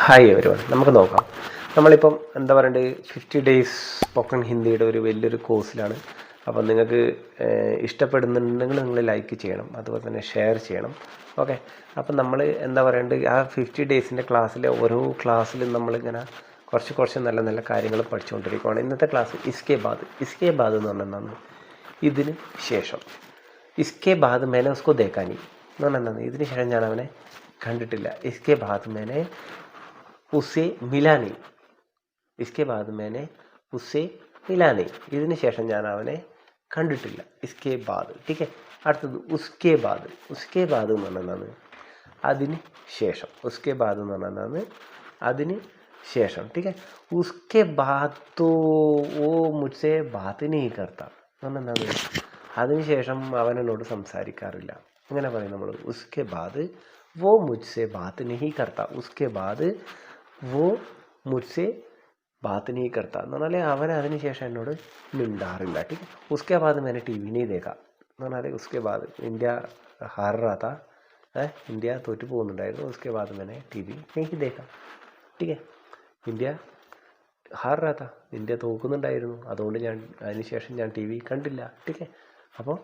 Hi everyone നമുക്ക് നോക്കാം. നമ്മളിപ്പം എന്താ പറയണ്ടത് ഫിഫ്റ്റി ഡേയ്സ് സ്പോക്കൺ ഹിന്ദിയുടെ ഒരു വലിയൊരു കോഴ്സിലാണ് അപ്പം നിങ്ങൾക്ക് ഇഷ്ടപ്പെടുന്നുണ്ടെങ്കിൽ നിങ്ങൾ ലൈക്ക് ചെയ്യണം. അതുപോലെ തന്നെ ഷെയർ ചെയ്യണം. ഓക്കെ അപ്പം നമ്മൾ എന്താ പറയണ്ടത് ആ ഫിഫ്റ്റി ഡേയ്സിന്റെ ക്ലാസ്സിലെ ഓരോ ക്ലാസ്സിലും നമ്മളിങ്ങനെ കുറച്ച് കുറച്ച് നല്ല നല്ല കാര്യങ്ങൾ പഠിച്ചുകൊണ്ടിരിക്കുകയാണ് ഇന്നത്തെ ക്ലാസ് ഇസ്കെ ബാദ് ഇസ്കെ ബാദ് എന്ന് പറഞ്ഞാൽ ഇതിന് ശേഷം. ഇസ്കെ ബാദ് മേനെ ഉസ്കോ ദേക്കാനി എന്ന് പറഞ്ഞാൽ ഇതിന് ശേഷം ഞാൻ അവനെ കണ്ടിട്ടില്ല. ഇസ്കെ ബാദ് മേനെ उससे मिला नहीं इसके बाद मैंने उससे മിലാ നെയ് ഇതിന് ശേഷം ഞാൻ അവനെ കണ്ടിട്ടില്ല. ഇസ്കേ ബാദ്. ടീക്കെ അടുത്തത് ഉസ്കേ ബാദ്. ഉസ്കേ ബാദ് എന്ന് പറഞ്ഞതാണ് അതിന് ശേഷം. ഉസ്കേ ബാദ് എന്ന് പറഞ്ഞതാണ് അതിന് ശേഷം. ടീക്കെ ഉസ്കേ ബാദ് തോ ഓ മുച്ചേ ബാത് നീ കർത്ത എന്താണ്? അതിനുശേഷം അവൻ എന്നോട് സംസാരിക്കാറില്ല. അങ്ങനെ പറയും നമ്മൾ ഉസ്കേ ബാദ് വോ മുജ്സെ ബാത്ത് നെഹി കർത്ത. ഉസ്കേ ബാദ് വോ മുസ്സേ ബാത്ത് നീ കർത്ത എന്ന് പറഞ്ഞാൽ അവൻ അതിന് ശേഷം എന്നോട് മിണ്ടാറില്ല ടീ ഉസ്കെ ബാദ് മേനെ ടി വി നീ തേക്കാം എന്ന് പറഞ്ഞാൽ ഉസ്കെ ബാദ് ഇന്ത്യ ഹാറാത്ത ഇന്ത്യ തോറ്റു പോകുന്നുണ്ടായിരുന്നു ഉസ്കെ ബാദ് മേനെ ടി വി നീ തേക്കാം ടീക്കേ ഇന്ത്യ ഹാറാത്ത ഇന്ത്യ തോക്കുന്നുണ്ടായിരുന്നു അതുകൊണ്ട് ഞാൻ അതിന് ശേഷം ഞാൻ ടി വി കണ്ടില്ല ടീക്കേ അപ്പോൾ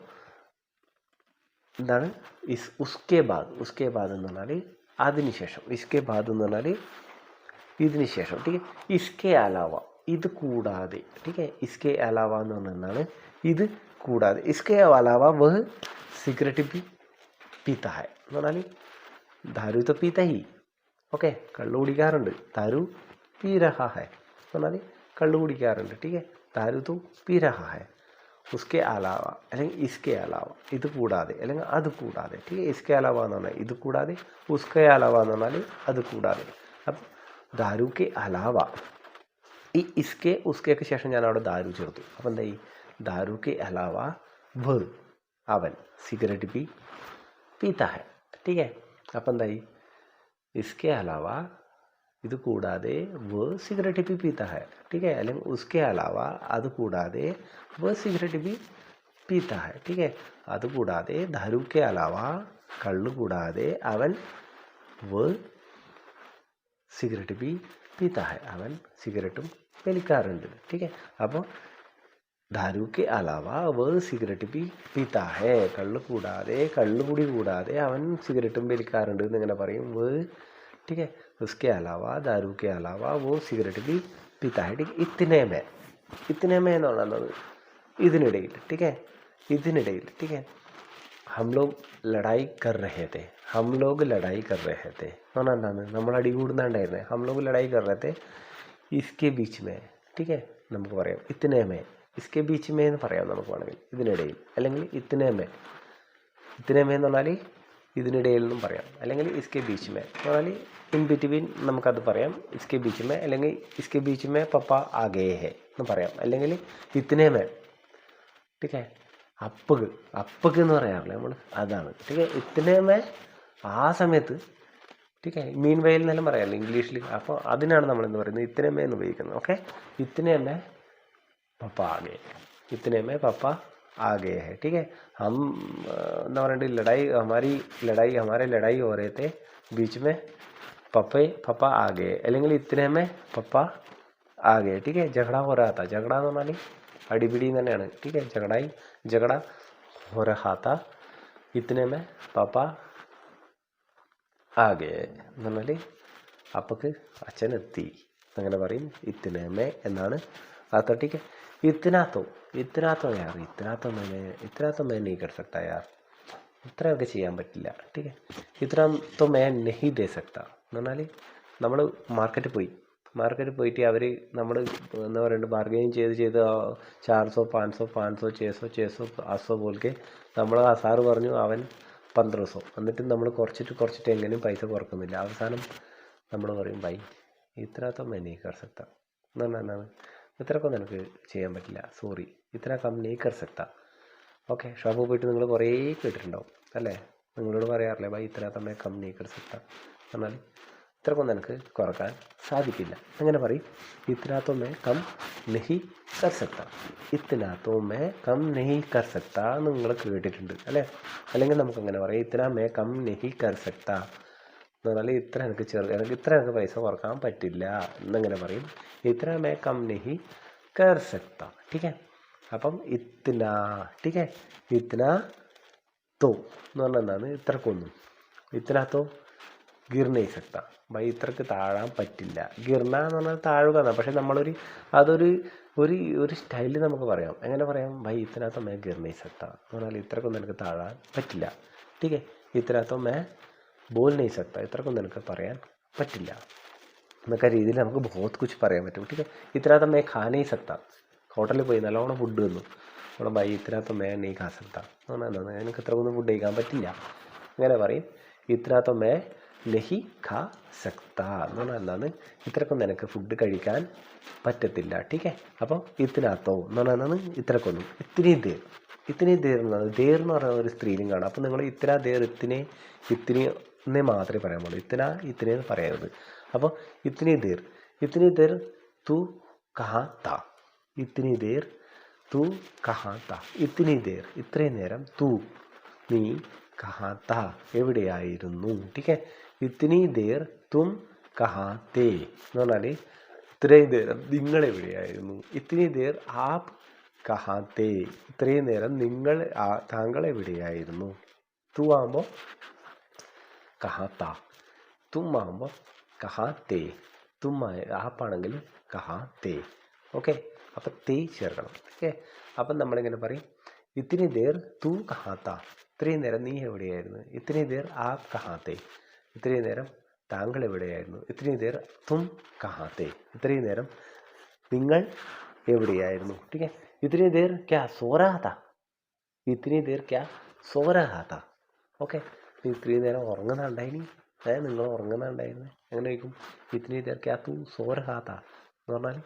എന്താണ്? ഇസ് ഉസ്കെ ബാദ് ഉസ്കെ ബാദ് എന്ന് പറഞ്ഞാൽ അതിന് ശേഷം ഇസ്കെ ബാദ് എന്ന് പറഞ്ഞാൽ ഇതിന് ശേഷം ടീക്ക് ഇസ്കെ അലാവ ഇത് കൂടാതെ ടീക്ക് ഇസ്കെ അലാവ എന്ന് പറഞ്ഞാൽ എന്താണ്? ഇത് കൂടാതെ ഇസ്കെ അലാവ വഹ് സിഗരറ്റ് പി പീത്ത ഹൈ എന്ന് പറഞ്ഞാൽ ദാരു तो പീത്ത ഹി ഓക്കെ? കള്ളു കുടിക്കാറുണ്ട്. ദാരു പീ ഹൈ എന്ന് പറഞ്ഞാൽ കള്ളു കുടിക്കാറുണ്ട് ടീക്കെ? ദാരു तो പീ ഹൈ ഉസ്കെ അലാവ അല്ലെങ്കിൽ ഇസ്കെ അലാവ ഇത് കൂടാതെ അല്ലെങ്കിൽ അത് കൂടാതെ ടീക്കെ ഇസ്കെ അലാവ എന്ന് പറഞ്ഞാൽ ഇത് കൂടാതെ ഉസ്കെ അലാവ എന്ന് പറഞ്ഞാൽ അത് കൂടാതെ. അപ്പം ദാരുക്കെ അലാവ ഈ ഇസ്കെ ഉസ്കെക്ക് ശേഷം ഞാൻ അവിടെ ദാരു ചേർത്തു അപ്പം എന്തായി ദാരുക്കെ അലാവ വ അവൻ സിഗരറ്റ് പി പീത്ത ഹെ ടീക്കെ അപ്പം എന്തായി ഇസ്കെ അലാവ ഇത് കൂടാതെ വ സിഗരറ്റ് പി പീത്ത ഹെ ടീക്കെ അല്ലെങ്കിൽ ഉസ്കെ അലാവ അത് കൂടാതെ വ സിഗരറ്റ് പി പീത്ത ഹെ ടീക്കെ അത് കൂടാതെ ദാരുക്കെ അലാവ കള്ള് കൂടാതെ അവൻ വ സിഗരറ്റ് പി പീത്ത ഹെ അവൻ സിഗരറ്റും വലിക്കാറുണ്ട് ടീക്കെ അപ്പോൾ ദാരു കെ അലാവ വ സിഗരറ്റ് പി പീത്ത ഹെ കള്ള് കൂടാതെ കള്ളുകുടി കൂടാതെ അവൻ സിഗരറ്റും വലിക്കാറുണ്ട് എന്നിങ്ങനെ പറയും വ ठीक है उसके अलावा दारू के अलावा वो सिगरेट भी पीता है ठीक इतने में इतने में എന്ന് പറയുന്നത് ഇതിനിടയിൽ ठीक है ഇതിനിടയിൽ ठीक है हम लोग लड़ाई कर रहे थे हम लोग लड़ाई कर रहे थे എന്ന് പറഞ്ഞാൽ എന്താണ് നമ്മൾ അടി കൂടുന്നുണ്ടായിരുന്നേ हम लोग लड़ाई कर रहे थे इसके बीच में ठीक है നമുക്ക് പറയാം ഇത്തനെ മേ ഇസ്കെ ബീച്ച് മേ എന്ന് പറയാം നമുക്ക് വേണമെങ്കിൽ ഇതിനിടയിൽ അല്ലെങ്കിൽ ഇത്തനെ മേ ഇത്തനെ മേ എന്ന് പറഞ്ഞാൽ ഇതിനിടയിൽ നിന്നും പറയാം അല്ലെങ്കിൽ ഇസ്കെ ബീച്ച് മേ എന്ന് പറഞ്ഞാൽ ഇൻ ബിറ്റ്വീൻ നമുക്കത് പറയാം ഇസ്കെ ബീച്ച് മേ അല്ലെങ്കിൽ ഇസ്കെ ബീച്ച് മേ പപ്പ ആകെ ഹേ എന്ന് പറയാം അല്ലെങ്കിൽ ഇത്തനെ മേ ടീക്കെ അപ്പക് അപ്പക് എന്ന് പറയാറില്ല നമ്മൾ അതാണ് ടീക്കെ ഇത്തനെ മേ ആ സമയത്ത് ടീക്കെ മീൻ വയൽ എന്നെല്ലാം പറയാമല്ലോ ഇംഗ്ലീഷിൽ അപ്പോൾ അതിനാണ് നമ്മൾ എന്ന് പറയുന്നത് ഇത്തനെ മേ എന്ന് ഉപയോഗിക്കുന്നത് ഓക്കെ ഇത്തനെ മേ पप्पा आ गए इतने में पापा आ गए हैं ठीक है हम अ, ना वारंटी लड़ाई हमारी लड़ाई हमारे लड़ाई हो रहे थे बीच में पप्पे पापा आ गए അല്ലെങ്കിൽ ഇത്തനെ में पप्पा आ गए ठीक है झगड़ा हो रहा था झगड़ा എന്ന് പറഞ്ഞാൽ അടിപിടി തന്നെയാണ് ठीक है झगड़ाई झगड़ा हो रहा था इतने में पापा ആ ഗേ എന്ന് പറഞ്ഞാൽ അപ്പക്ക് അച്ഛൻ എത്തി അങ്ങനെ പറയും ഇത്തിനേമേ എന്നാണ് അർത്ഥട്ടിക്ക് ഇത്തിനാത്തോ ഇത്തിനാത്തോ യാർ ഇത്തിനാത്തോ മേനെ ഇത്തിനാത്തോ മേ നീ കർ യാർ. ഇത്രയൊക്കെ ചെയ്യാൻ പറ്റില്ല ടീക്കെ. ഇത്രത്തോ മേ നെഹി ദേ സക്ത. എന്ന് പറഞ്ഞാൽ നമ്മൾ മാർക്കറ്റിൽ പോയി. മാർക്കറ്റിൽ പോയിട്ട് അവർ നമ്മൾ എന്താ പറയുക ബാർഗെയിൻ ചെയ്ത് ചെയ്ത് ചാർസോ പാൻസോ പാൻസോ ചേസോ ചേസോ ആസോ പോൽക്കെ നമ്മൾ ആ സാറ് പറഞ്ഞു അവൻ പന്ത്രണ്ട് ദിവസം എന്നിട്ട് നമ്മൾ കുറച്ചിട്ട് കുറച്ചിട്ട് എങ്ങനെയും പൈസ കുറക്കുന്നില്ല. അവസാനം നമ്മൾ പറയും ബൈ ഇത്രത്തോ മേ നീ കർ സക്ത. എന്ന് പറഞ്ഞാൽ എന്താണ്? ഇത്രയൊക്കെ നിനക്ക് ചെയ്യാൻ പറ്റില്ല. സോറി. ഇത്ര കം നീ കർ സക്ത. ഓക്കെ ഷോപ്പിൽ പോയിട്ട് നിങ്ങൾ കുറേ കേട്ടിട്ടുണ്ടാവും. അല്ലേ? നിങ്ങളോട് പറയാറില്ലേ ബൈ ഇത്ര തമ്മേ കം നീ കർ സക്ത എന്നാൽ ഇത്രക്കും നിനക്ക് കുറയ്ക്കാൻ സാധിക്കില്ല. അങ്ങനെ പറയും ഇത്തനാത്തോ മേ കം നെഹി കർസക്ത സക്ത. മേ കം നെഹി കർസക്ത എന്ന് നിങ്ങൾ കേട്ടിട്ടുണ്ട് അല്ലേ? അല്ലെങ്കിൽ നമുക്ക് അങ്ങനെ പറയാം ഇത്തനാ മേ കം നെഹി കർസക്ത എന്ന് പറഞ്ഞാൽ ഇത്ര എനിക്ക് ചെറു എനിക്ക് ഇത്ര എനിക്ക് പൈസ കുറയ്ക്കാൻ പറ്റില്ല എന്നങ്ങനെ പറയും. ഇത്ര മേ കം നെഹി കർസക്ത ടീക്കേ അപ്പം ഇത്തിന ടീക്കേ ഇത്തിന തോ എന്ന് പറഞ്ഞാൽ എന്താണ്? ഇത്രക്കൊന്നും. ഇത്തിനാത്തോ ഗിർനയിൽ സെത്താം ബൈത്രക്ക് താഴാൻ പറ്റില്ല. ഗിർന എന്ന് പറഞ്ഞാൽ താഴുക എന്നാണ് പക്ഷെ നമ്മളൊരു അതൊരു ഒരു ഒരു സ്റ്റൈലിൽ നമുക്ക് പറയാം. എങ്ങനെ പറയാം? ബൈ ഇത്തനാത്തോ മേ ഗിർനയിൽ സെത്താം എന്ന് പറഞ്ഞാൽ ഇത്രക്കൊന്നും എനിക്ക് താഴാൻ പറ്റില്ല. ടീക്കേ ഇത്തനാത്തോ മേ ബോൾ നെയ് ഇത്രക്കൊന്നും എനിക്ക് പറയാൻ പറ്റില്ല. എന്നൊക്കെ രീതിയിൽ നമുക്ക് ബഹുത് കുച്ച് പറയാൻ പറ്റും. ടീക്കേ ഇത്തനാത്തോ മേ ഖാനേ സെത്താം ഹോട്ടലിൽ പോയി നല്ലോണം ഫുഡ് തന്നു. അവിടെ ബൈ ഇത്തനാത്തോ മേ നെയ് ഖാ എന്ന് പറഞ്ഞാൽ എനിക്ക് ഇത്രക്കൊന്നും ഫുഡ് കഴിക്കാൻ പറ്റില്ല. അങ്ങനെ പറയും. ഇത്തനാത്തോ മേ നഹി ഖാ സക്ത എന്ന് പറഞ്ഞാൽ എന്താണ്? ഇത്രക്കൊന്നും നിനക്ക് ഫുഡ് കഴിക്കാൻ പറ്റത്തില്ല ടീക്കേ അപ്പോൾ ഇതിനകത്തോ എന്ന് പറഞ്ഞാൽ എന്താണ്? ഇത്രക്കൊന്നും. ഇത്തിരി ദേർ ഇത്തിരി ദേർ എന്നാണ് ദേർ എന്ന് പറയുന്ന ഒരു സ്ത്രീലിംഗ് ആണ്. അപ്പോൾ നിങ്ങൾ ഇത്ര ദേർ ഇത്തിനെ ഇത്തിരി എന്നേ മാത്രമേ പറയാൻ പാടുള്ളൂ. ഇത്തിന ഇത്തിനെ എന്ന് പറയരുത്. അപ്പോൾ ഇത്തിനി ദേർ ഇത്തിനി ദേർ തു കഹാ ത. ഇത്തിനി ദേർ തു കഹാ ത. ഇത്തിനി ദേർ ഇത്രയും നേരം തു നീ കഹാത്ത എവിടെയായിരുന്നു ടീക്കേ ഇത്തിനി ദേർ തും കഹാ തേ എന്ന് പറഞ്ഞാൽ ഇത്രയും നേരം നിങ്ങൾ എവിടെയായിരുന്നു ഇത്തിനി ദേർ ആപ് കഹാ തേ ഇത്രയും നേരം നിങ്ങൾ താങ്കൾ എവിടെയായിരുന്നു തു ആകുമ്പോൾ കഹാ താ തും ആകുമ്പോൾ കഹാ തേ തും ആപ്പാണെങ്കിൽ കഹാ തേ ഓക്കെ? അപ്പം തേ ചേർക്കണം. ഓക്കെ? അപ്പം നമ്മളിങ്ങനെ പറയും ഇത്തിനി ദേർ തു കഹാത്ത. ഇത്രയും നേരം നീ എവിടെയായിരുന്നു? ഇത്തിനി ദേർ ആ കഹാ തേ ഇത്രയും നേരം താങ്കൾ എവിടെയായിരുന്നു ഇത്രയും ദേർ തും കഹാ തേ ഇത്രയും നേരം നിങ്ങൾ എവിടെയായിരുന്നു ठीक है इतनी देर क्या सो रहा था ഇത്തിരി ദേർ ക്യാ സോ രഹാ താ ഓക്കെ ഇത്രയും നേരം ഉറങ്ങുന്നുണ്ടായിനി ഏ നിങ്ങൾ ഉറങ്ങുന്നുണ്ടായിരുന്നു എങ്ങനെ ചോദിക്കും ഇത്തിരി ദേർ ക്യാ തൂ സോ രഹാ താ എന്ന് പറഞ്ഞാൽ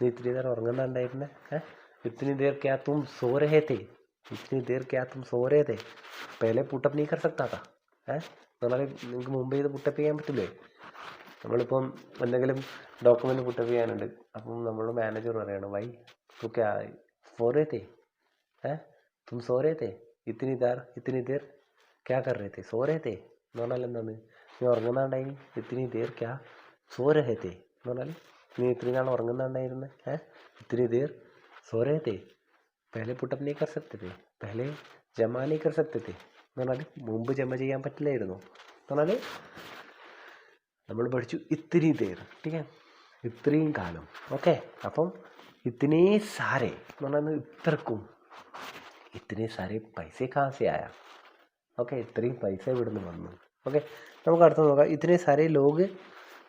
നീ ഇത്തിരി നേരം ഉറങ്ങുന്നുണ്ടായിരുന്നേ ഏ ഇത്തിരി ദേർ ക്യാ തും സോ രഹേ തേ ഇത്തിരി ദേർ ക്യാ തും സോ രഹേ തേ പഹലെ പുട്ടപ്പ് നീ കർ സക്താ താ ഏ എന്ന് പറഞ്ഞാൽ നിങ്ങൾക്ക് മുമ്പ് ഇത് പുട്ടപ്പ് ചെയ്യാൻ പറ്റില്ലേ നമ്മളിപ്പം എന്തെങ്കിലും ഡോക്യുമെൻ്റ് പുട്ടപ്പ് ചെയ്യാനുണ്ട് അപ്പം നമ്മൾ മാനേജർ പറയണം വൈ തു ക്യാ സോ രഹേ തേ है तुम सो रहे थे इतनी देर इतनी देर क्या कर रहे थे सो रहे थे എന്ന് പറഞ്ഞാൽ എന്താണ് നീ ഉറങ്ങുന്നുണ്ടായി ഇത്തിനി ദേർ ക്യാ സോ രഹേ തേ എന്ന് പറഞ്ഞാൽ നീ ഇത്രയും നാൾ ഉറങ്ങുന്നുണ്ടായിരുന്നു ഏ ഇത്തിനി ദേർ സോ രഹേ തേ പഹലെ പുട്ടപ്പ് നീ കർ സക്തെ തേ പഹലെ ജമാ നീ കർ സക്തെ തേ എന്ന് പറഞ്ഞാൽ മുമ്പ് ജമ ചെയ്യാൻ പറ്റില്ലായിരുന്നു. എന്ന് പറഞ്ഞാൽ നമ്മൾ പഠിച്ചു ഇത്തിരി തേർ ടീക്കെ? ഇത്രയും കാലം. ഓക്കെ? അപ്പം ഇത്തിനേ സാരെ എന്ന് പറഞ്ഞാൽ ഇത്രക്കും. ഇത്രയും സാരെ പൈസ കാസെ ഓക്കെ? ഇത്രയും പൈസ ഇവിടുന്ന് വന്നു. ഓക്കെ? നമുക്ക് അടുത്ത് നോക്കാം. ഇത്രയും സാരെ ലോക്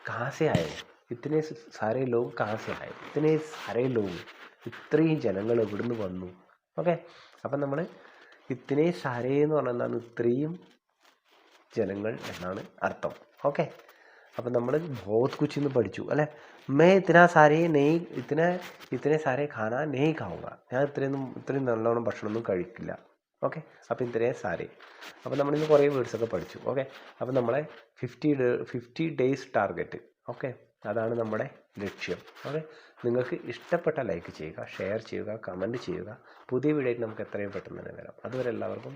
കാസെ ആയോ ഇത്രയും സാരെ ലോക് കാസെ ആയോ ഇത്രയും സാരെ ലോക് ഇത്രയും ജനങ്ങൾ ഇവിടുന്ന് വന്നു. ഓക്കെ? അപ്പം നമ്മൾ ഇത്രയും സാരേ എന്ന് പറഞ്ഞാൽ എന്താണ് ഇത്രയും ജനങ്ങൾ എന്നാണ് അർത്ഥം. ഓക്കെ? അപ്പം നമ്മൾ ബോത് കുച്ച് ഇന്ന് പഠിച്ചു അല്ലേ? മേ ഇത്തിന സാരേ നെയ് ഇത്തിന ഇത്തിനെ സാരേ ഖാന നെയ് കാവുക ഞാൻ ഇത്രയൊന്നും ഇത്രയും നല്ലോണം ഭക്ഷണമൊന്നും കഴിക്കില്ല. ഓക്കെ? അപ്പം ഇത്രയും സാരേ അപ്പം നമ്മളിന്ന് കുറേ വേർഡ്സൊക്കെ പഠിച്ചു ഓക്കെ? അപ്പം നമ്മളെ fifty fifty days target okay? അതാണ് നമ്മുടെ ലക്ഷ്യം ഓക്കെ? നിങ്ങൾക്ക് ഇഷ്ടപ്പെട്ട ലൈക്ക് ചെയ്യുക ഷെയർ ചെയ്യുക കമന്റ് ചെയ്യുക. പുതിയ വീഡിയോ നമുക്ക് എത്രയും പെട്ടെന്ന് തന്നെ വരാം. അതുവരെ എല്ലാവർക്കും